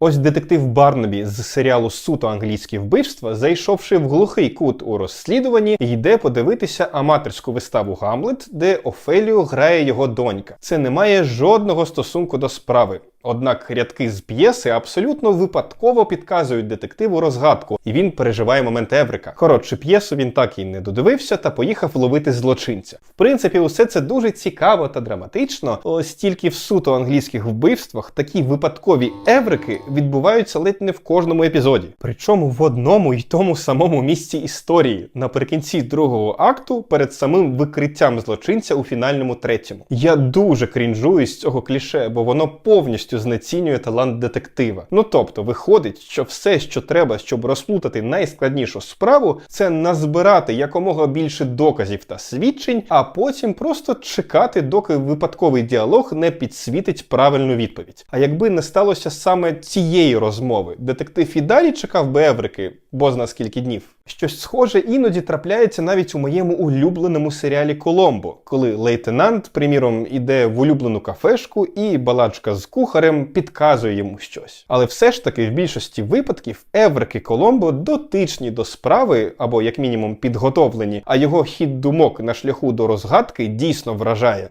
Ось детектив Барнабі з серіалу Суто англійські вбивства, зайшовши в глухий кут у розслідуванні, йде подивитися аматорську виставу Гамлет, де Офелію грає його донька. Це не має жодного стосунку до справи. Однак рядки з п'єси абсолютно випадково підказують детективу розгадку, і він переживає момент Еврика. Коротше, п'єсу він так і не додивився та поїхав ловити злочинця. В принципі, усе це дуже цікаво та драматично, ось тільки в суто англійських вбивствах такі випадкові еврики відбуваються ледь не в кожному епізоді. Причому в одному й тому самому місці історії, наприкінці другого акту, перед самим викриттям злочинця у фінальному третьому. Я дуже крінжую з цього кліше, бо воно повністю знецінює талант детектива. Ну тобто, виходить, що все, що треба, щоб розплутати найскладнішу справу, це назбирати якомога більше доказів та свідчень, а потім просто чекати, доки випадковий діалог не підсвітить правильну відповідь. А якби не сталося саме цієї розмови, детектив і далі чекав би Еврики, бо зна скільки днів. Щось схоже іноді трапляється навіть у моєму улюбленому серіалі Коломбо, коли лейтенант, приміром, іде в улюблену кафешку, і балачка з кухарем підказує йому щось. Але все ж таки в більшості випадків Еврики Коломбо дотичні до справи, або як мінімум підготовлені, а його хід думок на шляху до розгадки дійсно вражає.